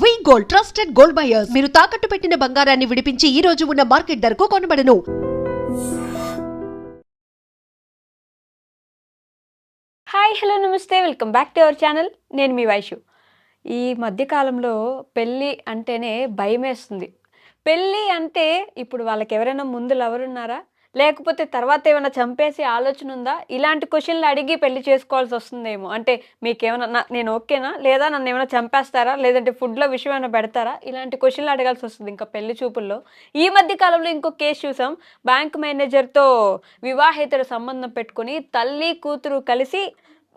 V gold trusted gold buyers మీరు తాకట్టు పెట్టిన బంగారాన్ని విడిపించి ఈ రోజు ఉన్న మార్కెట్ ధరకు కొనబడను. హాయ్ హలో నమస్తే. Welcome back to our channel నేను మీ వైషు. ఈ మధ్యకాలంలో పెళ్ళి అంటేనే భయమేస్తుంది. పెళ్ళి అంటే ఇప్పుడు వాళ్ళకి ఎవరైనా ముందు ఎవరున్నారా లేకపోతే తర్వాత ఏమైనా చంపేసి ఆలోచన ఉందా? ఇలాంటి క్వశ్చన్లు అడిగి పెళ్ళి చేసుకోవాల్సి వస్తుందేమో. అంటే మీకేమైనా నేను ఓకేనా? లేదా నన్ను ఏమైనా చంపేస్తారా? లేదంటే ఫుడ్లో విషయం ఏమైనా పెడతారా? ఇలాంటి క్వశ్చన్లు అడగాల్సి వస్తుంది ఇంకా పెళ్ళి చూపుల్లో. ఈ మధ్య కాలంలో ఇంకో కేసు చూసాం. బ్యాంక్ మేనేజర్తో వివాహేతర సంబంధం పెట్టుకొని తల్లి కూతురు కలిసి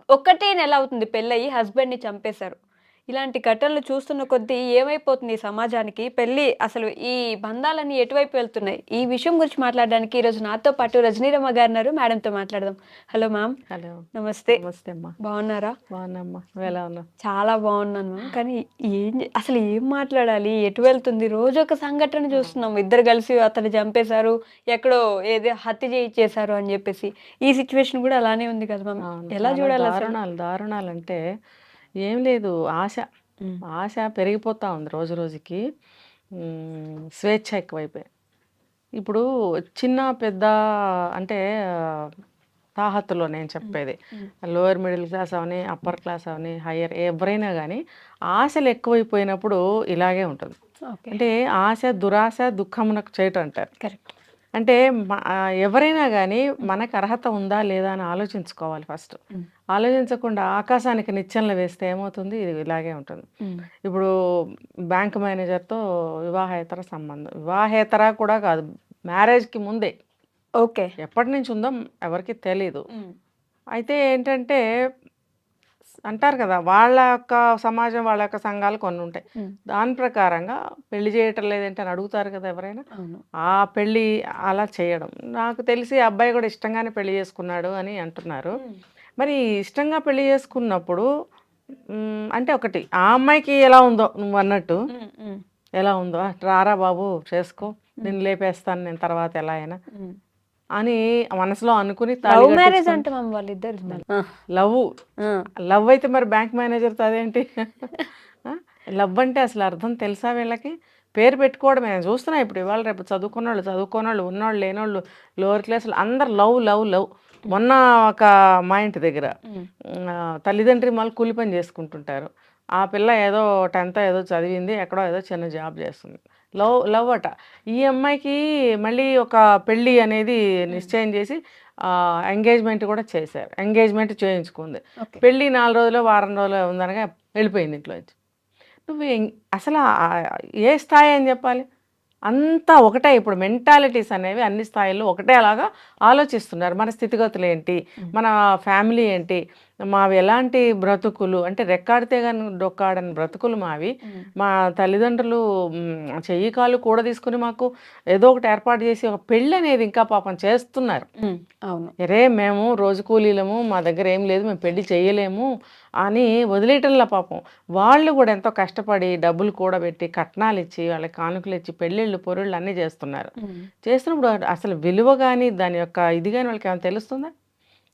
ఒక్కటే నెల అవుతుంది పెళ్ళయి హస్బెండ్ని చంపేశారు. ఇలాంటి ఘటనలు చూస్తున్న కొద్దీ ఏమైపోతుంది సమాజానికి? పెళ్ళి అసలు ఈ బంధాలన్నీ ఎటువైపు వెళ్తున్నాయి? ఈ విషయం గురించి మాట్లాడడానికి ఈరోజు నాతో పాటు రజనీరమ్మ గారు ఉన్నారు. మేడంతో మాట్లాడదాం. Hello ma'am. హలో. నమస్తే. నమస్తే అమ్మా. బాగున్నారా? బాగున్నామ్మా. నువ్వు ఎలా చాలా బాగున్నాను మ్యామ్. కానీ ఏం అసలు ఏం మాట్లాడాలి? ఎటు వెళ్తుంది? రోజు ఒక సంఘటన చూస్తున్నాం. ఇద్దరు కలిసి అతను చంపేశారు. ఎక్కడో ఏదో హత్య చేయించేశారు అని చెప్పేసి. ఈ సిచ్యువేషన్ కూడా అలానే ఉంది కదా మ్యామ్. ఎలా చూడాలి దారుణాలు దారుణాలు అంటే ఏం లేదు. ఆశ. ఆశ పెరిగిపోతా ఉంది రోజు రోజుకి. స్వేచ్ఛ ఎక్కువైపోయి ఇప్పుడు చిన్న పెద్ద అంటే తాహతులో నేను చెప్పేది. లోయర్ మిడిల్ క్లాస్ అవని అప్పర్ క్లాస్ అవని హయ్యర్ ఎవరైనా కానీ ఆశలు ఎక్కువైపోయినప్పుడు ఇలాగే ఉంటుంది. అంటే ఆశ దురాశ దుఃఖమునకు చేయటం అంటారు. కరెక్ట్. అంటే ఎవరైనా కానీ మనకు అర్హత ఉందా లేదా అని ఆలోచించుకోవాలి ఫస్ట్. ఆలోచించకుండా ఆకాశానికి నిచ్చెనలు వేస్తే ఏమవుతుంది? ఇది ఇలాగే ఉంటుంది. ఇప్పుడు బ్యాంక్ మేనేజర్తో వివాహేతర సంబంధం. వివాహేతర కూడా కాదు మ్యారేజ్కి ముందే. ఓకే. ఎప్పటి నుంచి ఉందో ఎవరికి తెలీదు. అయితే ఏంటంటే అంటారు కదా వాళ్ళ యొక్క సమాజం వాళ్ళ యొక్క సంఘాలు కొన్ని ఉంటాయి. దాని ప్రకారంగా పెళ్ళి చేయటం లేదంటే అని అడుగుతారు కదా ఎవరైనా? ఆ పెళ్ళి అలా చేయడం. నాకు తెలిసి అబ్బాయి కూడా ఇష్టంగానే పెళ్ళి చేసుకున్నాడు అని అంటున్నారు. మరి ఇష్టంగా పెళ్ళి చేసుకున్నప్పుడు అంటే ఒకటి ఆ అమ్మాయికి ఎలా ఉందో నువ్వు అన్నట్టు? ఎలా ఉందో? "ఆ, రారా బాబు చేసుకో. నేను లేపేస్తాను నేను తర్వాత ఎలా అయినా. అని మనసులో అనుకుని లవ్ మ్యారేజ్ అంటే వాళ్ళిద్దరు లవ్ లవ్ అయితే మరి బ్యాంక్ మేనేజర్తో అదేంటి? లవ్ అంటే అసలు అర్థం తెలుసా వీళ్ళకి? పేరు పెట్టుకోవడమే. నేను చూస్తున్నా ఇప్పుడు ఇవాళ రేపు చదువుకున్న వాళ్ళు చదువుకున్న వాళ్ళు ఉన్నోళ్ళు లేనోళ్ళు లోవర్ క్లాసులు అందరు లవ్ లవ్ లవ్. మొన్న ఒక మా ఇంటి దగ్గర తల్లిదండ్రి మళ్ళీ కూలి పని చేసుకుంటుంటారు. ఆ పిల్ల ఏదో టెన్త్ ఏదో చదివింది ఎక్కడో ఏదో చిన్న జాబ్ చేస్తుంది. లవ్ లవ్ అట. ఈ అమ్మాయికి మళ్ళీ ఒక పెళ్ళి అనేది నిశ్చయం చేసి ఎంగేజ్మెంట్ కూడా చేశారు. ఎంగేజ్మెంట్ చేయించుకుంది. పెళ్ళి నాలుగు రోజులు వారం రోజులు ఉందనగా వెళ్ళిపోయింది ఇంట్లో నుంచి. నువ్వు అసలు ఏ స్థాయి అని చెప్పాలి? అంతా ఒకటే ఇప్పుడు మెంటాలిటీస్ అనేవి అన్ని స్థాయిల్లో ఒకటే అలాగా ఆలోచిస్తున్నారు. మన స్థితిగతులు ఏంటి? మన ఫ్యామిలీ ఏంటి? మావి ఎలాంటి బ్రతుకులు? అంటే రెక్కాడితే కానీ డొక్కాడని బ్రతుకులు మావి. మా తల్లిదండ్రులు చెయ్యి కాలు కూడా తీసుకుని మాకు ఏదో ఒకటి ఏర్పాటు చేసి ఒక పెళ్ళి అనేది ఇంకా పాపం చేస్తున్నారు. అవును. ఎరే మేము రోజు కూలీలము మా దగ్గర ఏం లేదు మేము పెళ్ళి చేయలేము అని వదిలేయటంలా పాపం. వాళ్ళు కూడా ఎంతో కష్టపడి డబ్బులు కూడబెట్టి కట్నాలు ఇచ్చి వాళ్ళకి కానుకలు ఇచ్చి పెళ్ళిళ్ళు పొరుళ్ళు అన్నీ చేస్తున్నారు. చేస్తున్నప్పుడు అసలు విలువ కానీ దాని యొక్క ఇది కానీ వాళ్ళకి ఏమైనా తెలుస్తుందా?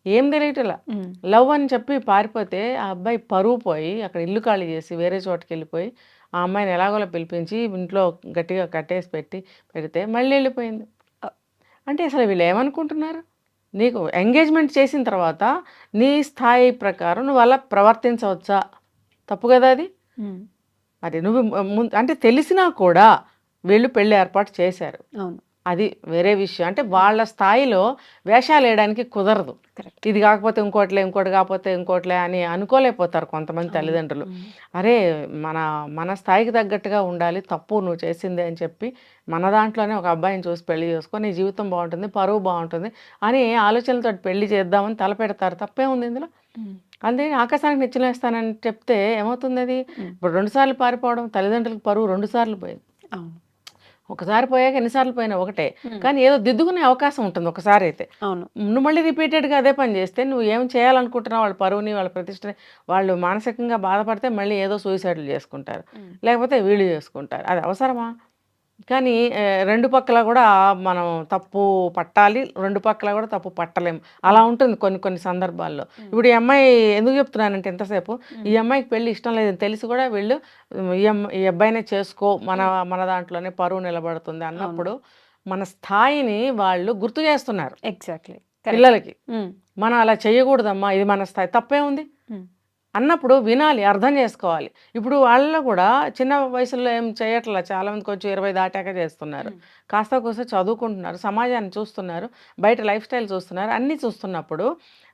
ఏం తెలియటలా. లవ్ అని చెప్పి పారిపోతే ఆ అబ్బాయి పరువు పోయి అక్కడ ఇల్లు ఖాళీ చేసి వేరే చోటుకి వెళ్ళిపోయి ఆ అమ్మాయిని ఎలాగోలా పిలిపించి ఇంట్లో గట్టిగా కట్టేసి పెట్టి పెడితే మళ్ళీ వెళ్ళిపోయింది. అంటే అసలు వీళ్ళు ఏమనుకుంటున్నారు? నీకు ఎంగేజ్మెంట్ చేసిన తర్వాత నీ స్థాయి ప్రకారం నువ్వు అలా ప్రవర్తించవచ్చా? తప్పు కదా అది? మరి నువ్వు అంటే తెలిసినా కూడా వీళ్ళు పెళ్ళి ఏర్పాటు చేశారు. అవును. అది వేరే విషయం. అంటే వాళ్ళ స్థాయిలో వేషాలు వేయడానికి కుదరదు. ఇది కాకపోతే ఇంకోటిలే ఇంకోటి కాకపోతే ఇంకోటిలే అని అనుకోలేకపోతారు కొంతమంది తల్లిదండ్రులు. అరే మన మన స్థాయికి తగ్గట్టుగా ఉండాలి తప్పు నువ్వు చేసిందే అని చెప్పి మన దాంట్లోనే ఒక అబ్బాయిని చూసి పెళ్ళి చేసుకో నీ జీవితం బాగుంటుంది పరువు బాగుంటుంది అని ఆలోచనలతో పెళ్ళి చేద్దామని తలపెడతారు. తప్పే ఉంది ఇందులో. అంతే ఆకాశానికి నిచ్చలేస్తానని చెప్తే ఏమవుతుంది అది? ఇప్పుడు రెండు సార్లు పారిపోవడం తల్లిదండ్రులకు పరువు రెండు సార్లు పోయింది. అవును. ఒకసారి పోయాక ఎన్నిసార్లు పోయినా ఒకటే. కానీ ఏదో దిద్దుకునే అవకాశం ఉంటుంది ఒకసారి అయితే. అవును. నువ్వు మళ్ళీ రిపీటెడ్గా అదే పని చేస్తే నువ్వు ఏం చేయాలనుకుంటున్నావు వాళ్ళ పరువుని వాళ్ళ ప్రతిష్టని వాళ్ళు మానసికంగా బాధపడితే మళ్ళీ ఏదో సూసైడ్లు చేసుకుంటారు. లేకపోతే వీళ్ళు చేసుకుంటారు. అది అవసరమా? కానీ రెండు పక్కల కూడా మనం తప్పు పట్టాలి రెండు పక్కల కూడా తప్పు పట్టలేము. అలా ఉంటుంది కొన్ని కొన్ని సందర్భాల్లో. ఇప్పుడు ఈ అమ్మాయి ఎందుకు చెప్తున్నానంటే ఎంతసేపు ఈ అమ్మాయికి పెళ్ళి ఇష్టం లేదని తెలిసి కూడా వీళ్ళు ఈ ఈ అబ్బాయినే చేసుకో మన మన దాంట్లోనే పరువు నిలబడుతుంది అన్నప్పుడు మన స్థాయిని వాళ్ళు గుర్తు చేస్తున్నారు. ఎగ్జాక్ట్లీ పిల్లలకి. మనం అలా చేయకూడదమ్మా ఇది మన స్థాయి తప్పే ఉంది. అన్నప్పుడు వినాలి అర్థం చేసుకోవాలి. ఇప్పుడు వాళ్ళలో కూడా చిన్న వయసులో ఏం చేయట్లా? చాలా మంది కొంచెం ఇరవై దాటాక చేస్తున్నారు. కాస్త కూస్త చదువుకుంటున్నారు సమాజాన్ని చూస్తున్నారు బయట లైఫ్ స్టైల్ చూస్తున్నారు అన్నీ చూస్తున్నప్పుడు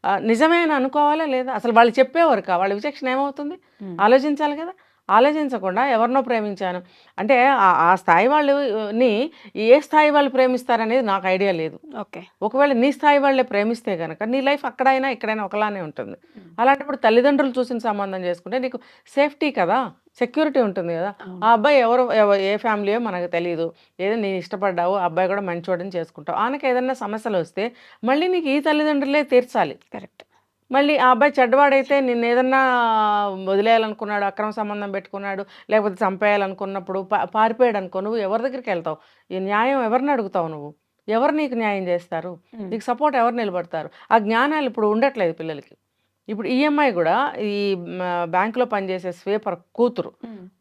ఆ, నిజమే అని అనుకోవాలా లేదా? అసలు వాళ్ళు చెప్పేవారు కా? వాళ్ళ విచక్షణ ఏమవుతుంది? ఆలోచించాలి కదా? ఆలోచించకుండా ఎవరినో ప్రేమించాను. అంటే ఆ- స్థాయి వాళ్ళని ఏ స్థాయి వాళ్ళు ప్రేమిస్తారనేది నాకు ఐడియా లేదు. ఓకే. ఒకవేళ నీ స్థాయి వాళ్ళే ప్రేమిస్తే కనుక నీ లైఫ్ అక్కడైనా ఇక్కడైనా ఒకలానే ఉంటుంది. అలాంటప్పుడు తల్లిదండ్రులు చూసిన సంబంధం చేసుకుంటే నీకు సేఫ్టీ కదా సెక్యూరిటీ ఉంటుంది కదా. ఆ అబ్బాయి ఎవరు ఎవ- ఏ ఫ్యామిలీయో మనకు తెలియదు ఏదో నేను ఇష్టపడ్డావు అబ్బాయి కూడా మంచివాడని చేసుకుంటావు. ఆయనకి ఏదైనా సమస్యలు వస్తే మళ్ళీ నీకు ఈ తల్లిదండ్రులే తీర్చాలి. కరెక్ట్. మళ్ళీ ఆ అబ్బాయి చెడ్డవాడైతే నిన్ను ఏదన్నా వదిలేయాలనుకున్నాడు అక్రమ సంబంధం పెట్టుకున్నాడు లేకపోతే చంపేయాలనుకున్నప్పుడు పా- పారిపోయాడు అనుకో నువ్వు ఎవరి దగ్గరికి వెళ్తావు? ఈ న్యాయం ఎవరిని అడుగుతావు నువ్వు? ఎవరు నీకు న్యాయం చేస్తారు? నీకు సపోర్ట్ ఎవరు నిలబడతారు? ఆ జ్ఞానాలు ఇప్పుడు ఉండట్లేదు పిల్లలకి. ఇప్పుడు ఈఎంఐ కూడా ఈ బ్యాంకులో పనిచేసే స్వీపర్ కూతురు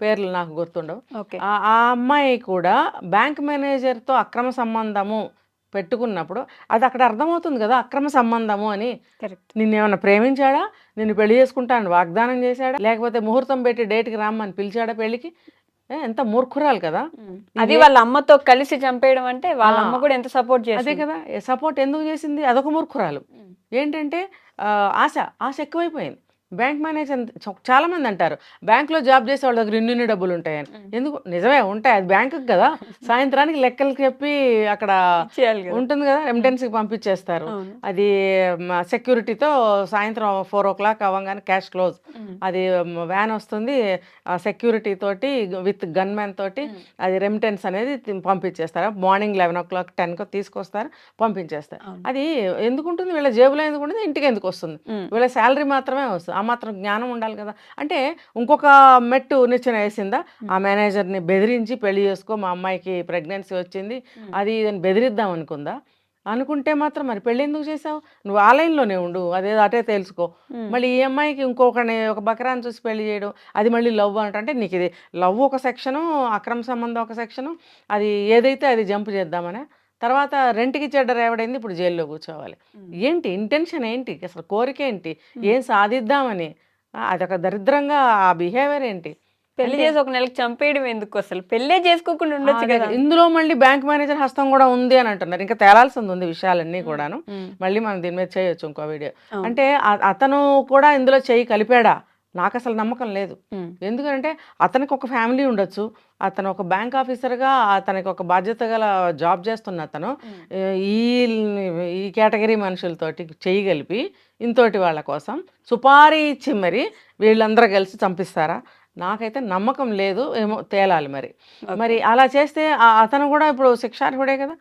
పేర్లు నాకు గుర్తుండవు. ఆ అమ్మాయి కూడా బ్యాంక్ మేనేజర్తో అక్రమ సంబంధము పెట్టుకున్నప్పుడు అది అక్కడ అర్థమవుతుంది కదా అక్రమ సంబంధము అని. కరెక్ట్. నిన్నేమన్నా ప్రేమించాడా? నిన్ను పెళ్ళి చేసుకుంటాను వాగ్దానం చేశాడా? లేకపోతే ముహూర్తం పెట్టి డేట్కి రమ్మని పిలిచాడా పెళ్ళికి ఎంత మూర్ఖురాలు కదా. అది వాళ్ళ అమ్మతో కలిసి చంపేయడం అంటే వాళ్ళ. అమ్మ కూడా ఎంత సపోర్ట్ అదే చేస్తుంది కదా సపోర్ట్ ఎందుకు చేసింది? అదొక మూర్ఖురాలు. ఏంటంటే ఆశ ఆశ ఎక్కువైపోయింది. బ్యాంక్ మేనేజర్ చాలా మంది అంటారు బ్యాంక్లో జాబ్ చేసే వాళ్ళ దగ్గర ఇన్ని డబ్బులు ఉంటాయని. ఎందుకు? నిజమే ఉంటాయి అది బ్యాంకు కదా. సాయంత్రానికి లెక్కలు చెప్పి అక్కడ ఉంటుంది కదా రెమిటెన్స్కి పంపించేస్తారు. అది సెక్యూరిటీతో సాయంత్రం ఫోర్ ఓ క్లాక్ అవ్వగానే క్యాష్ క్లోజ్. అది వ్యాన్ వస్తుంది సెక్యూరిటీ తోటి విత్ గన్ మ్యాన్ తోటి అది రెమిటెన్స్ అనేది పంపించేస్తారు. మార్నింగ్ లెవెన్ ఓ క్లాక్ టెన్కో తీసుకొస్తారు పంపించేస్తారు. అది ఎందుకు ఉంటుంది? వీళ్ళ జేబులో ఎందుకు ఉంటుంది? ఇంటికి ఎందుకు వస్తుంది. వీళ్ళ శాలరీ మాత్రమే వస్తుంది. మాత్రం జ్ఞానం ఉండాలి కదా. అంటే ఇంకొక మెట్టు నిచ్చెన వేసిందా? ఆ మేనేజర్ని బెదిరించి పెళ్ళి చేసుకో మా అమ్మాయికి ప్రెగ్నెన్సీ వచ్చింది అది ఇదని బెదిరిద్దాం అనుకుందా? అనుకుంటే మాత్రం మరి పెళ్ళి ఎందుకు చేసావు? నువ్వు ఆ లైన్లోనే ఉండు అదే అటే తెలుసుకో. మళ్ళీ ఈ అమ్మాయికి ఇంకొకని ఒక బకరాన్ని చూసి పెళ్ళి చేయడం అది మళ్ళీ లవ్ అంట అంటే నీకు ఇది లవ్ ఒక సెక్షను అక్రమ సంబంధం ఒక సెక్షను అది ఏదైతే అది జంప్ చేద్దామనే? తర్వాత రెంట్కి చెడ్డ రేవడైంది ఇప్పుడు జైల్లో కూర్చోవాలి. ఏంటి? ఇంటెన్షన్ ఏంటి? అసలు కోరిక ఏంటి? ఏం సాధిద్దామని? అదొక దరిద్రంగా ఆ బిహేవియర్ ఏంటి? పెళ్ళి చేసి ఒక నెలకి చంపేయడం ఎందుకు అసలు? పెళ్ళే చేసుకోకుండా ఉండొచ్చు కదా. ఇందులో మళ్ళీ బ్యాంక్ మేనేజర్ హస్తం కూడా ఉంది అని అంటున్నారు. ఇంకా తేలాల్సింది ఉంది విషయాలన్నీ కూడాను. మళ్ళీ మనం దీని మీద చేయొచ్చు ఇంకో వీడియో. అంటే అతను కూడా ఇందులో చేయి కలిపాడా? నాకు అసలు నమ్మకం లేదు. ఎందుకంటే అతనికి ఒక ఫ్యామిలీ ఉండొచ్చు. అతను ఒక బ్యాంక్ ఆఫీసర్గా అతనికి ఒక బాధ్యత గల జాబ్ చేస్తున్న అతను ఈ ఈ కేటగిరీ మనుషులతోటి చెయ్యి కలిపి ఇంతోటి వాళ్ళ కోసం సుపారీ ఇచ్చి మరి వీళ్ళందరూ కలిసి చంపిస్తారా? నాకైతే నమ్మకం లేదు ఏమో తేలాలి మరి. మరి అలా చేస్తే అతను కూడా ఇప్పుడు శిక్షార్హుడే కదా.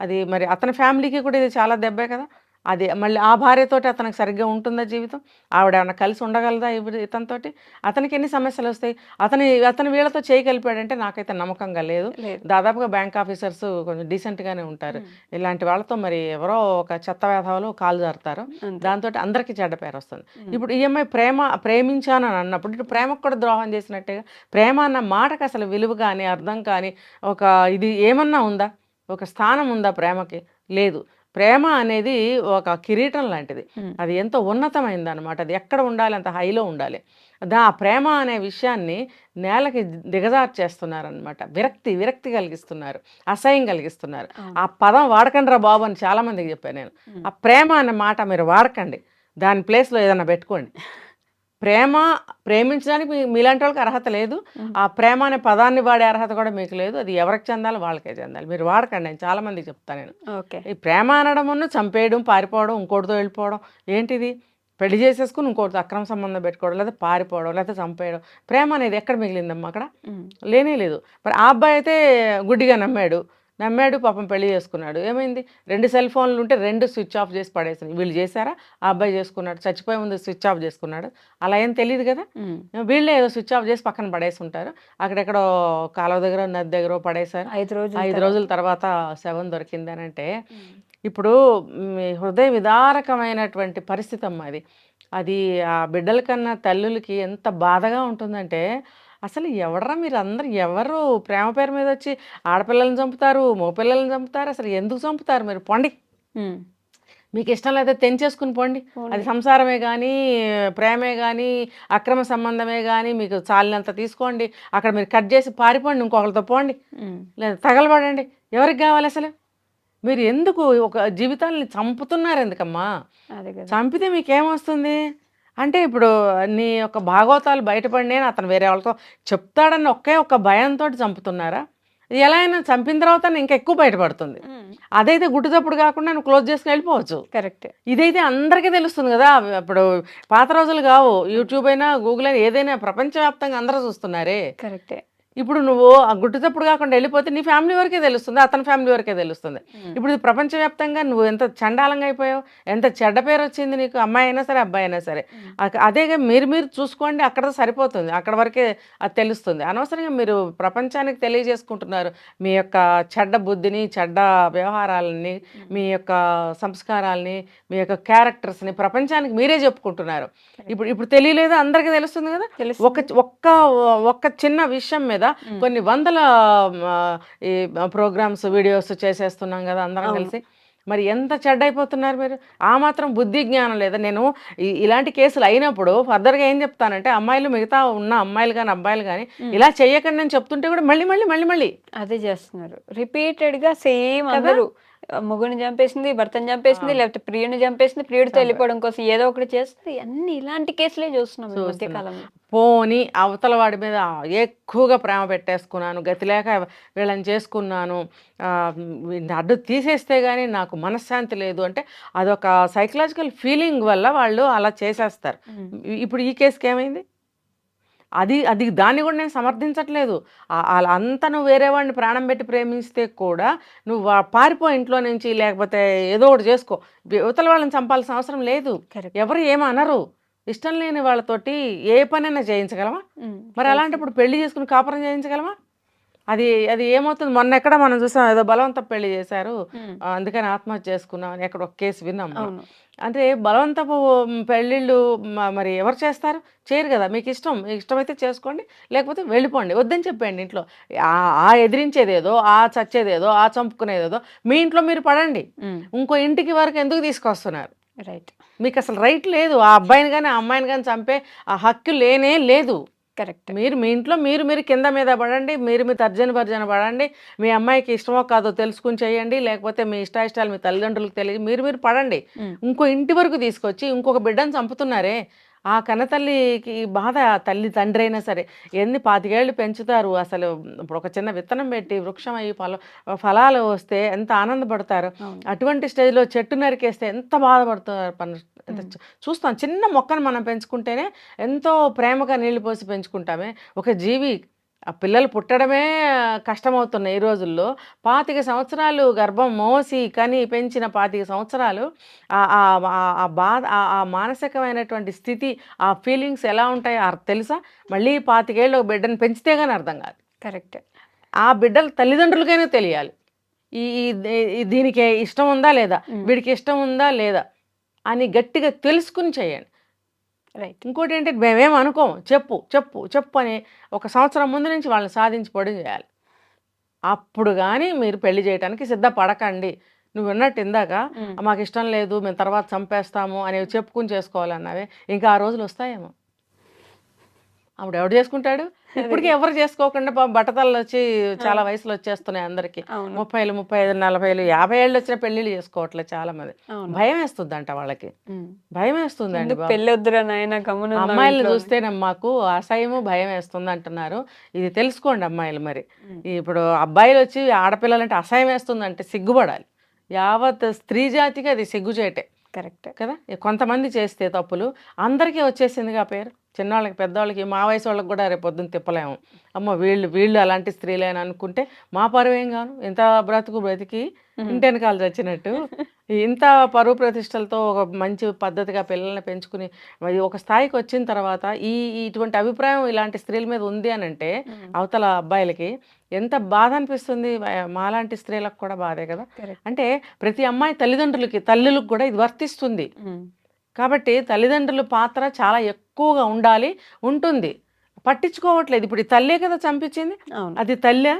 అది మరి అతని ఫ్యామిలీకి కూడా ఇది చాలా దెబ్బే కదా? అది మళ్ళీ ఆ భార్యతోటి అతనికి సరిగ్గా ఉంటుందా జీవితం? ఆవిడ ఏమన్నా కలిసి ఉండగలదా ఇతనితోటి? అతనికి ఎన్ని సమస్యలు వస్తాయి? అతని అతని వీళ్ళతో చేయి కలిపాడంటే నాకైతే నమ్మకంగా లేదు. లేదు. దాదాపుగా బ్యాంక్ ఆఫీసర్స్ కొంచెం డీసెంట్గానే ఉంటారు. ఇలాంటి వాళ్ళతో మరి ఎవరో ఒక చెత్త వేధవలు కాలు జారుతారు. దాంతో అందరికీ చెడ్డ పేరు వస్తుంది. ఇప్పుడు ఈఎంఐ ప్రేమ ప్రేమించాను అని అన్నప్పుడు ఇటు ప్రేమకు కూడా ద్రోహం చేసినట్టుగా ప్రేమ అన్న మాటకు అసలు విలువ కానీ అర్థం కానీ ఒక ఇది ఏమన్నా ఉందా? ఒక స్థానం ఉందా ప్రేమకి? లేదు. ప్రేమ అనేది ఒక కిరీటం లాంటిది. అది ఎంతో ఉన్నతమైంది అనమాట అది ఎక్కడ ఉండాలి అంత హైలో ఉండాలి. దా ఆ ప్రేమ అనే విషయాన్ని నేలకి దిగజార్చేస్తున్నారనమాట విరక్తి విరక్తి కలిగిస్తున్నారు అసహ్యం కలిగిస్తున్నారు. ఆ పదం వాడకండి రా బాబు అని చాలా మందికి చెప్పాను నేను. ఆ ప్రేమ అనే మాట మీరు వాడకండి. దాని ప్లేస్లో ఏదైనా పెట్టుకోండి. ప్రేమ ప్రేమించడానికి మీలాంటి వాళ్ళకి అర్హత లేదు. ఆ ప్రేమ అనే పదాన్ని వాడే అర్హత కూడా మీకు లేదు. అది ఎవరికి చెందాలి వాళ్ళకే చెందాలి. మీరు వాడకండి. నేను చాలా మందికి చెప్తాను నేను. ఓకే. ఈ ప్రేమ అనడమును చంపేయడం పారిపోవడం ఇంకోటితో వెళ్ళిపోవడం ఏంటిది? పెళ్ళి చేసేసుకుని ఇంకోటితో అక్రమ సంబంధం పెట్టుకోవడం లేదా పారిపోవడం లేదా చంపేయడం. ప్రేమ అనేది ఎక్కడ మిగిలిందమ్మా అక్కడ. లేనే లేదు. మరి ఆ అబ్బాయి అయితే గుడ్డిగా నమ్మాడు. నమ్మాడు పాపం పెళ్ళి చేసుకున్నాడు. ఏమైంది? రెండు సెల్ ఫోన్లు ఉంటే రెండు స్విచ్ ఆఫ్ చేసి పడేసింది. వీళ్ళు చేశారా? ఆ అబ్బాయి చేసుకున్నాడు. చచ్చిపోయే ముందు స్విచ్ ఆఫ్ చేసుకున్నాడు. అలా ఏం తెలియదు కదా. వీళ్ళే ఏదో స్విచ్ ఆఫ్ చేసి పక్కన పడేసి ఉంటారు అక్కడెక్కడో కాలువ దగ్గర నది దగ్గర పడేశారు. ఐదు రోజులు ఐదు రోజుల తర్వాత శవం దొరికిందని అంటే ఉమ్. ఇప్పుడు హృదయ విదారకమైనటువంటి పరిస్థితి అమ్మ అది అది ఆ బిడ్డల కన్నా తల్లులకి ఎంత బాధగా ఉంటుందంటే అసలు ఎవడరా మీరు అందరు ఎవరు? ప్రేమ పేరు మీద వచ్చి ఆడపిల్లల్ని చంపుతారు మగపిల్లల్ని చంపుతారు అసలు ఎందుకు చంపుతారు మీరు? పొండి. మీకు ఇష్టం లేదా తెంచేసుకుని పోండి. అది సంసారమే కానీ ప్రేమే కానీ అక్రమ సంబంధమే కానీ మీకు చాలినంత తీసుకోండి. అక్కడ మీరు కట్ చేసి పారిపోండి ఇంకొకరితో పోండి. లేదా తగలబడండి. ఎవరికి కావాలి అసలు? మీరు ఎందుకు ఒక జీవితాలని చంపుతున్నారు ఎందుకమ్మా చంపితే మీకేమొస్తుంది? అంటే ఇప్పుడు నీ యొక్క భాగవతాలు బయటపడినే అతను వేరే వాళ్ళతో చెప్తాడని ఒకే ఒక్క భయంతో చంపుతున్నారా? ఎలా అయినా చంపిన తర్వాత ఇంకా ఎక్కువ బయటపడుతుంది. అదైతే గుట్టు చప్పుడు కాకుండా నువ్వు క్లోజ్ చేసుకుని వెళ్ళిపోవచ్చు. కరెక్ట్. ఇదైతే అందరికీ తెలుస్తుంది కదా ఇప్పుడు పాత రోజులు కావు. యూట్యూబ్ అయినా గూగుల్ అయినా ఏదైనా ప్రపంచవ్యాప్తంగా అందరూ చూస్తున్నారే. కరెక్టే. ఇప్పుడు నువ్వు ఆ గుట్టు చప్పుడు కాకుండా వెళ్ళిపోతే నీ ఫ్యామిలీ వరకే తెలుస్తుంది అతని ఫ్యామిలీ వరకే తెలుస్తుంది. ఇప్పుడు ఇది ప్రపంచవ్యాప్తంగా నువ్వు ఎంత చండాలంగా అయిపోయావు ఎంత చెడ్డ పేరు వచ్చింది నీకు అమ్మాయి అయినా సరే అబ్బాయి అయినా సరే. అదేగా మీరు మీరు చూసుకోండి అక్కడ సరిపోతుంది అక్కడ వరకే అది తెలుస్తుంది. అనవసరంగా మీరు ప్రపంచానికి తెలియజేసుకుంటున్నారు మీ యొక్క చెడ్డ బుద్ధిని చెడ్డ వ్యవహారాలని మీ యొక్క సంస్కారాలని మీ యొక్క క్యారెక్టర్స్ని ప్రపంచానికి మీరే చెప్పుకుంటున్నారు. ఇప్పుడు ఇప్పుడు తెలియలేదా? అందరికీ తెలుస్తుంది కదా. ఒక ఒక్క ఒక్క చిన్న విషయం మీద మ్మ్. కొన్ని వందల ఈ ప్రోగ్రామ్స్ వీడియోస్ చేసేస్తున్నాం కదా అందరం. కలిసి. మరి ఎంత చెడ్డ అయిపోతున్నారు మీరు? ఆ మాత్రం బుద్ధి జ్ఞానం లేదా? నేను ఇలాంటి కేసులు అయినప్పుడు ఫర్దర్గా ఏం చెప్తానంటే అమ్మాయిలు మిగతా ఉన్న అమ్మాయిలు కానీ అబ్బాయిలు కానీ. ఇలా చేయకండి అని చెప్తుంటే కూడా మళ్ళీ మళ్ళీ మళ్ళీ మళ్ళీ. అదే చేస్తున్నారు. రిపీటెడ్గా సేమ్ అందరూ. మొగుని చంపేసింది భర్తను చంపేసింది. లేకపోతే ప్రియుని చంపేసింది ప్రియుడితో వెళ్ళిపోవడం కోసం ఏదో ఒకటి చేస్తుంది అన్ని ఇలాంటి కేసులే చూస్తున్నాం ఈ మధ్య చూస్తున్నాం. కాలంలో పోని అవతల వాడి మీద ఎక్కువగా ప్రేమ పెట్టేసుకున్నాను గతి లేక వీళ్ళని చేసుకున్నాను అడ్డు తీసేస్తే కానీ నాకు మనశ్శాంతి లేదు అంటే అదొక సైకలాజికల్ ఫీలింగ్ వల్ల వాళ్ళు అలా చేసేస్తారు ఇప్పుడు ఈ కేసుకి ఏమైంది అది అది దాన్ని కూడా నేను సమర్థించట్లేదు. అంతా నువ్వు వేరే వాడిని ప్రాణం పెట్టి ప్రేమిస్తే కూడా నువ్వు పారిపో ఇంట్లో నుంచి లేకపోతే ఏదో ఒకటి చేసుకో. యువతల వాళ్ళని చంపాల్సిన అవసరం లేదు. ఎవరు ఏమనరు ఇష్టం లేని వాళ్ళతోటి ఏ పనైనా చేయించగలమా మరి అలాంటప్పుడు పెళ్ళి చేసుకుని కాపురం చేయించగలమా అది అది ఏమవుతుంది? మొన్న ఎక్కడ మనం చూసాం ఏదో బలవంత పెళ్ళి చేశారు. అందుకని ఆత్మహత్య చేసుకున్నాం అని ఎక్కడ ఒక కేసు విన్నాం అంటే బలవంతపు పెళ్ళిళ్ళు మరి ఎవరు చేస్తారు? చేయరు కదా మీకు ఇష్టం. మీకు ఇష్టమైతే చేసుకోండి లేకపోతే వెళ్ళిపోండి. వద్దని చెప్పండి ఇంట్లో. ఆ ఆ ఎదిరించేదేదో ఆ చచ్చేదేదో ఆ చంపుకునేదేదో మీ ఇంట్లో మీరు పడండి. ఇంకో ఇంటికి వరకు ఎందుకు తీసుకొస్తున్నారు? రైట్. మీకు అసలు రైట్ లేదు. ఆ అబ్బాయిని కానీ ఆ అమ్మాయిని కానీ చంపే ఆ హక్కు లేనే లేదు. కరెక్ట్. మీరు మీ ఇంట్లో మీరు మీరు కింద మీద పడండి మీరు మీ తర్జన భర్జన పడండి మీ అమ్మాయికి ఇష్టమో కాదో తెలుసుకుని చేయండి లేకపోతే మీ ఇష్టాయిష్టాలు మీ తల్లిదండ్రులకు తెలియ మీరు మీరు పడండి. ఇంకో ఇంటి వరకు తీసుకొచ్చి ఇంకొక బిడ్డను చంపుతున్నారే ఆ కన్నతల్లికి బాధ తల్లి తండ్రి అయినా సరే. ఎన్ని పాతికేళ్ళు పెంచుతారు? అసలు ఇప్పుడు ఒక చిన్న విత్తనం పెట్టి వృక్షం అయ్యి ఫల ఫలాలు వస్తే ఎంత ఆనందపడతారు? అటువంటి స్టేజ్లో చెట్టు నరికేస్తే ఎంత బాధపడుతున్నారు ఎంత చూ- చూస్తాం. చిన్న మొక్కను మనం పెంచుకుంటేనే ఎంతో ప్రేమగా నీళ్ళు పోసి పెంచుకుంటామే. ఒక జీవి ఆ పిల్లలు పుట్టడమే కష్టమవుతున్నాయి ఈ రోజుల్లో. పాతిక సంవత్సరాలు గర్భం మోసి కని పెంచిన పాతిక సంవత్సరాలు ఆ- బాధ ఆ- మానసికమైనటువంటి స్థితి ఆ ఫీలింగ్స్ ఎలా ఉంటాయో తెలుసా? మళ్ళీ పాతికేళ్ళు ఒక బిడ్డను పెంచితే కానీ అర్థం కాదు. కరెక్ట్. ఆ బిడ్డల తల్లిదండ్రులకైనా తెలియాలి. ఈ దీనికి ఇష్టం ఉందా లేదా. వీడికి ఇష్టం ఉందా లేదా? అని గట్టిగా తెలుసుకుని చేయండి. రైట్ ఇంకోటి ఏంటంటే మేమేం అనుకోం చెప్పు చెప్పు చెప్పు అని ఒక సంవత్సరం ముందు నుంచి వాళ్ళని సాధించి పొడి చేయాలి. అప్పుడు కానీ మీరు పెళ్ళి చేయడానికి సిద్ధపడకండి. నువ్వు ఉన్నట్టు ఇందాక మాకు ఇష్టం లేదు మేము తర్వాత చంపేస్తాము అనేవి చెప్పుకుని చేసుకోవాలన్నావే. ఇంకా ఆ రోజులు వస్తాయేమో. అప్పుడు ఎవడు చేసుకుంటాడు? ఇప్పటికీ ఎవరు చేసుకోకుండా బట్టతలు వచ్చి చాలా వయసులో వచ్చేస్తున్నాయి అందరికి. ముప్పైలు ముప్పై ఐదు నలభైలు యాభై ఏళ్ళు వచ్చిన పెళ్ళిళ్ళు చేసుకోవట్లేదు చాలా మంది భయం వేస్తుందంట వాళ్ళకి. ఉమ్. భయం నాయన గమనం అమ్మాయిలను చూస్తేనే మాకు అసహ్యము భయం వేస్తుంది అంటున్నారు. ఇది తెలుసుకోండి అమ్మాయిలు మరి. ఇప్పుడు అబ్బాయిలు వచ్చి ఆడపిల్లలంటే అసహ్యం వేస్తుంది అంటే సిగ్గుపడాలి. యావత్ స్త్రీ జాతికి అది సిగ్గుచేటే కరెక్ట్. కదా? కొంతమంది చేస్తే తప్పులు. అందరికీ వచ్చేసిందిగా పేరు. చిన్నవాళ్ళకి పెద్దవాళ్ళకి మా వయసు వాళ్ళకి కూడా రేపు పొద్దున్న తిప్పలేము. అమ్మ వీళ్ళు వీళ్ళు అలాంటి స్త్రీలే అని అనుకుంటే మా పరువు కాను? ఇంత బ్రతుకు బ్రతికి ఇంటి వెనకాల చచ్చినట్టు. ఇంత పరువు ప్రతిష్టలతో ఒక మంచి పద్ధతిగా పిల్లల్ని పెంచుకుని మరి ఒక స్థాయికి వచ్చిన తర్వాత ఈ ఇటువంటి అభిప్రాయం ఇలాంటి స్త్రీల మీద ఉంది అని అంటే అవతల అబ్బాయిలకి ఎంత బాధ అనిపిస్తుంది మాలాంటి స్త్రీలకు కూడా బాధే కదా. అంటే ప్రతి అమ్మాయి తల్లిదండ్రులకి తల్లులకు కూడా ఇది వర్తిస్తుంది. కాబట్టి తల్లిదండ్రుల పాత్ర చాలా ఎక్కువగా ఉండాలి ఉంటుంది. పట్టించుకోవట్లేదు. ఇప్పుడు ఈ తల్లే కదా చంపించింది. అది తల్లే.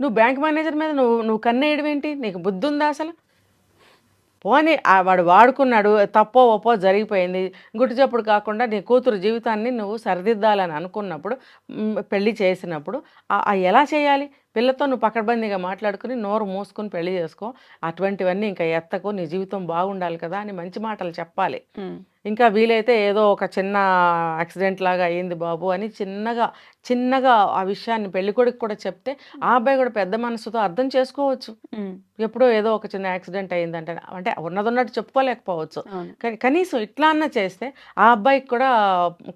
నువ్వు బ్యాంక్ మేనేజర్ మీద నువ్వు నువ్వు కన్నేయడం ఏంటి? నీకు బుద్ధి ఉందా అసలు? పోనీ వాడు వాడుకున్నాడు తప్పో ఒప్పో జరిగిపోయింది. గుట్టుచప్పుడు కాకుండా నీ కూతురు జీవితాన్ని నువ్వు సరిదిద్దాలని అనుకున్నప్పుడు పెళ్ళి పెళ్ళి చేసినప్పుడు ఎలా చేయాలి? పిల్లతో నువ్వు పకడ్బందీగా మాట్లాడుకుని నోరు మూసుకుని పెళ్ళి చేసుకో. అటువంటివన్నీ ఇంకా ఎత్తకు నీ జీవితం బాగుండాలి కదా అని మంచి మాటలు చెప్పాలి. ఇంకా వీలైతే ఏదో ఒక చిన్న యాక్సిడెంట్ లాగా అయ్యింది బాబు అని చిన్నగా చిన్నగా ఆ విషయాన్ని పెళ్ళికొడుకు కూడా చెప్తే ఆ అబ్బాయి కూడా పెద్ద మనసుతో అర్థం చేసుకోవచ్చు. ఎప్పుడో ఏదో ఒక చిన్న యాక్సిడెంట్ అయ్యిందంటే అంటే ఉన్నదన్నట్టు చెప్పుకోలేకపోవచ్చు. అవును. కానీ కనీసం ఇట్లా అన్న చేస్తే ఆ అబ్బాయికి కూడా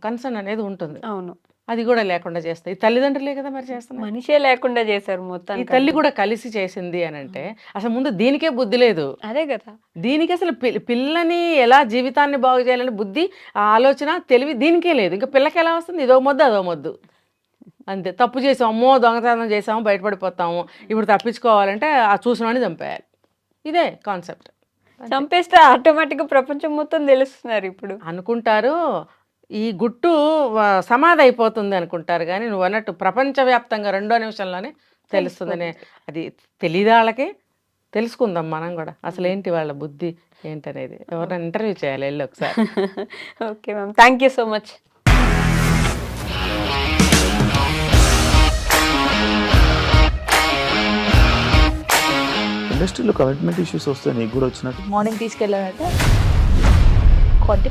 కన్సర్న్ అనేది ఉంటుంది. అవును. అది కూడా లేకుండా చేస్తాయి ఈ తల్లిదండ్రులే కదా మరి చేస్తున్నారు? మనిషే లేకుండా చేశారు ఈ మొత్తం తల్లి కూడా కలిసి చేసింది అని అంటే అసలు ముందు దీనికే బుద్ధి లేదు. అదే కదా. దీనికి అసలు పిల్ల- పిల్లని ఎలా జీవితాన్ని బాగు చేయాలని బుద్ధి ఆ ఆలోచన తెలివి దీనికే లేదు. ఇంకా పిల్లకి ఎలా వస్తుంది? ఇదో మొద్దు అదో మొద్దు. అంతే. తప్పు చేసాం అమ్మో దొంగతనం చేసాము బయటపడిపోతాము. ఇప్పుడు తప్పించుకోవాలంటే ఆ చూసినవాడిని చంపేయాలి. ఇదే కాన్సెప్ట్. చంపేస్తే ఆటోమేటిక్గా ప్రపంచం మొత్తం తెలుస్తున్నారు ఇప్పుడు. అనుకుంటారు. ఈ గుట్టు సమాధి అయిపోతుంది అనుకుంటారు కానీ నువ్వు అన్నట్టు ప్రపంచవ్యాప్తంగా రెండో నిమిషంలోనే తెలుస్తుందనే అది తెలియదు వాళ్ళకి తెలుసుకుందాం మనం కూడా. అసలు ఏంటి వాళ్ళ బుద్ధి ఏంటనేది. ఎవరైనా ఇంటర్వ్యూ చేయాలి వెళ్ళి ఒకసారి. Okay ma'am. Thank you so much. ఇండస్ట్రీలో కమిట్మెంట్ ఇష్యూస్ వస్తే నీకు కూడా వచ్చినట్టు? మార్నింగ్ కొట్టి